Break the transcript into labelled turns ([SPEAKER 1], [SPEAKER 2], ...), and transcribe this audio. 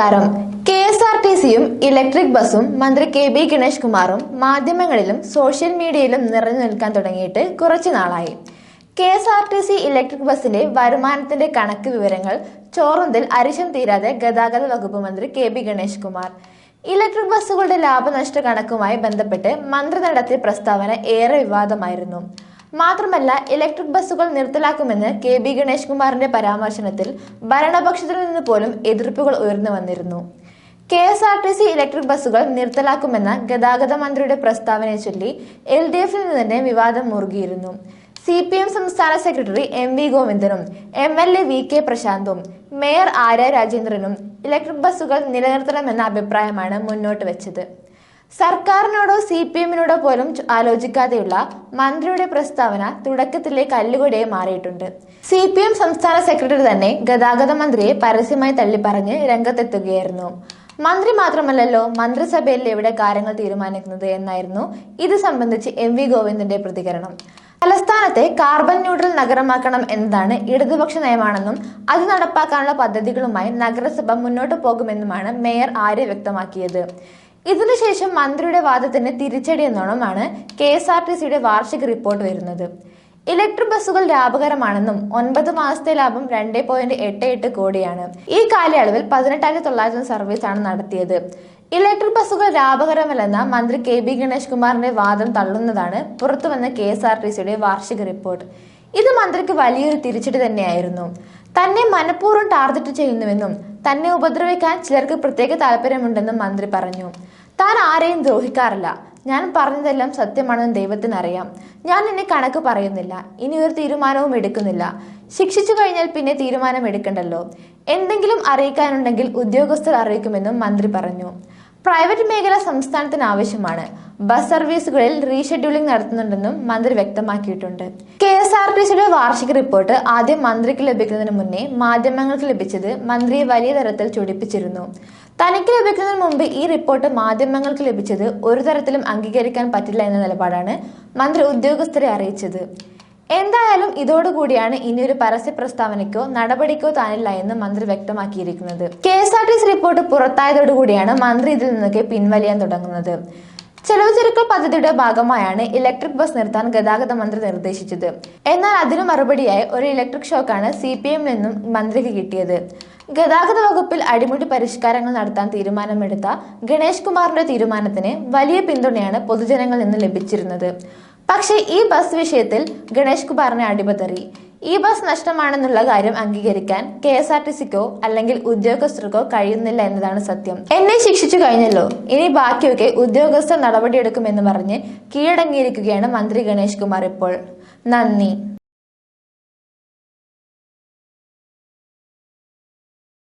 [SPEAKER 1] നമസ്കാരം. K S R T സിയും electric ബസ്സും മന്ത്രി കെ ബി ഗണേഷ് കുമാറും മാധ്യമങ്ങളിലും സോഷ്യൽ മീഡിയയിലും നിറഞ്ഞു നിൽക്കാൻ തുടങ്ങിയിട്ട് കുറച്ചു നാളായി. K S R T C electric ബസ്സിന്റെ വരുമാനത്തിന്റെ കണക്ക് വിവരങ്ങൾ ചോറുന്തിൽ അരിശം തീരാതെ ഗതാഗത വകുപ്പ് മന്ത്രി K B Ganesh Kumar. Electric ബസ്സുകളുടെ ലാഭനഷ്ട കണക്കുമായി ബന്ധപ്പെട്ട് മന്ത്രി നടത്തിയ പ്രസ്താവന ഏറെ വിവാദമായിരുന്നു. മാത്രമല്ല ഇലക്ട്രിക് ബസ്സുകൾ നിർത്തലാക്കുമെന്ന് കെ ബി ഗണേഷ് കുമാറിന്റെ പരാമർശനത്തിൽ ഭരണപക്ഷത്തിൽ നിന്ന് പോലും എതിർപ്പുകൾ ഉയർന്നു വന്നിരുന്നു. K S R T C electric ബസ്സുകൾ നിർത്തലാക്കുമെന്ന ഗതാഗത മന്ത്രിയുടെ പ്രസ്താവനയെ ചൊല്ലി എൽ ഡി എഫിൽ നിന്ന് തന്നെ വിവാദം മുറുകിയിരുന്നു. സി പി എം സംസ്ഥാന secretary M V ഗോവിന്ദനും M L A V K പ്രശാന്തും mayor Arya രാജേന്ദ്രനും ഇലക്ട്രിക് ബസ്സുകൾ നിലനിർത്തണമെന്ന അഭിപ്രായമാണ് മുന്നോട്ട് വെച്ചത്. സർക്കാരിനോടോ സി പി എമ്മിനോടോ പോലും ആലോചിക്കാതെയുള്ള മന്ത്രിയുടെ പ്രസ്താവന തുടക്കത്തിലെ കല്ലുകൊടിയെ മാറിയിട്ടുണ്ട്. സി പി എം സംസ്ഥാന സെക്രട്ടറി തന്നെ ഗതാഗത മന്ത്രിയെ പരസ്യമായി തള്ളിപ്പറഞ്ഞ് രംഗത്തെത്തുകയായിരുന്നു. മന്ത്രി മാത്രമല്ലല്ലോ മന്ത്രിസഭയിൽ എവിടെ കാര്യങ്ങൾ തീരുമാനിക്കുന്നത് എന്നായിരുന്നു ഇത് സംബന്ധിച്ച് എം വി ഗോവിന്ദന്റെ പ്രതികരണം. തലസ്ഥാനത്തെ കാർബൺ ന്യൂട്രൽ നഗരമാക്കണം എന്നതാണ് ഇടതുപക്ഷ നയമാണെന്നും അത് നടപ്പാക്കാനുള്ള പദ്ധതികളുമായി നഗരസഭ മുന്നോട്ട് പോകുമെന്നുമാണ് മേയർ ആര്യ വ്യക്തമാക്കിയത്. ഇതിനുശേഷം മന്ത്രിയുടെ വാദത്തിന് തിരിച്ചടി എന്നോണമാണ് കെ എസ് ആർ ടി സിയുടെ വാർഷിക റിപ്പോർട്ട് വരുന്നത്. ഇലക്ട്രിക് ബസ്സുകൾ ലാഭകരമാണെന്നും ഒൻപത് മാസത്തെ ലാഭം രണ്ട് പോയിന്റ് എട്ട് എട്ട് കോടിയാണ്. ഈ കാലയളവിൽ പതിനെട്ടായിരത്തി തൊള്ളായിരം സർവീസാണ് നടത്തിയത്. ഇലക്ട്രിക് ബസ്സുകൾ ലാഭകരമല്ലെന്ന മന്ത്രി കെ ബി ഗണേഷ് കുമാറിന്റെ വാദം തള്ളുന്നതാണ് പുറത്തുവന്ന കെ എസ് ആർ ടി സിയുടെ വാർഷിക റിപ്പോർട്ട്. ഇത് മന്ത്രിക്ക് വലിയൊരു തിരിച്ചടി തന്നെയായിരുന്നു. തന്നെ മനഃപൂർവം ടാർഗറ്റ് ചെയ്യുന്നുവെന്നും തന്നെ ഉപദ്രവിക്കാൻ ചിലർക്ക് പ്രത്യേക താല്പര്യമുണ്ടെന്നും മന്ത്രി പറഞ്ഞു. താൻ ആരെയും ദ്രോഹിക്കാറില്ല. ഞാൻ പറഞ്ഞതെല്ലാം സത്യമാണെന്ന് ദൈവത്തിന് അറിയാം ഞാൻ ഇനി കണക്ക് പറയുന്നില്ല. ഇനി ഒരു തീരുമാനവും എടുക്കുന്നില്ല. ശിക്ഷിച്ചു കഴിഞ്ഞാൽ പിന്നെ തീരുമാനം എടുക്കണ്ടല്ലോ. എന്തെങ്കിലും അറിയിക്കാനുണ്ടെങ്കിൽ ഉദ്യോഗസ്ഥർ അറിയിക്കുമെന്നും മന്ത്രി പറഞ്ഞു. പ്രൈവറ്റ് മേഖല സംസ്ഥാനത്തിന് ആവശ്യമാണ്. ബസ് സർവീസുകളിൽ റീഷെഡ്യൂളിംഗ് നടത്തുന്നുണ്ടെന്നും മന്ത്രി വ്യക്തമാക്കിയിട്ടുണ്ട്. എസ് ആർ ടി സിയുടെ വാർഷിക റിപ്പോർട്ട് ആദ്യം മന്ത്രിക്ക് ലഭിക്കുന്നതിന് മുന്നേ മാധ്യമങ്ങൾക്ക് ലഭിച്ചത് മന്ത്രിയെ വലിയ തരത്തിൽ ചൊടിപ്പിച്ചിരുന്നു. തനിക്ക് ലഭിക്കുന്നതിന് മുമ്പ് ഈ റിപ്പോർട്ട് മാധ്യമങ്ങൾക്ക് ലഭിച്ചത് ഒരു തരത്തിലും അംഗീകരിക്കാൻ പറ്റില്ല എന്ന നിലപാടാണ് മന്ത്രി ഉദ്യോഗസ്ഥരെ അറിയിച്ചത്. എന്തായാലും ഇതോടുകൂടിയാണ് ഇനിയൊരു പരസ്യ പ്രസ്താവനയ്ക്കോ നടപടിക്കോ താനില്ല എന്ന് മന്ത്രി വ്യക്തമാക്കിയിരിക്കുന്നത്. K S R T C report പുറത്തായതോടുകൂടിയാണ് മന്ത്രി ഇതിൽ നിന്നൊക്കെ പിൻവലിയാൻ തുടങ്ങുന്നത്. ചെലവ് ചുരുക്കൽ പദ്ധതിയുടെ ഭാഗമായാണ് ഇലക്ട്രിക് ബസ് നിർത്താൻ ഗതാഗത മന്ത്രി നിർദ്ദേശിച്ചത്. എന്നാൽ അതിനു മറുപടിയായി ഒരു ഇലക്ട്രിക് ഷോക്കാണ് സി പി എമ്മിൽ നിന്നും മന്ത്രിക്ക് കിട്ടിയത്. ഗതാഗത വകുപ്പിൽ അടിമുടി പരിഷ്കാരങ്ങൾ നടത്താൻ തീരുമാനമെടുത്ത ഗണേഷ് കുമാറിന്റെ തീരുമാനത്തിന് വലിയ പിന്തുണയാണ് പൊതുജനങ്ങളിൽ നിന്ന് ലഭിച്ചിരുന്നത്. പക്ഷേ ഈ ബസ് വിഷയത്തിൽ ഗണേഷ് കുമാറിനെ അടിപതറി. ഈ ബസ് നഷ്ടമാണെന്നുള്ള കാര്യം അംഗീകരിക്കാൻ കെ എസ് ആർ ടി സിക്കോ അല്ലെങ്കിൽ ഉദ്യോഗസ്ഥർക്കോ കഴിയുന്നില്ല എന്നതാണ് സത്യം. എന്നെ ശിക്ഷിച്ചു കഴിഞ്ഞല്ലോ. ഇനി ബാക്കിയൊക്കെ ഉദ്യോഗസ്ഥർ നടപടിയെടുക്കുമെന്ന് പറഞ്ഞ് കീഴടങ്ങിയിരിക്കുകയാണ് മന്ത്രി ഗണേഷ് കുമാർ ഇപ്പോൾ. നന്ദി.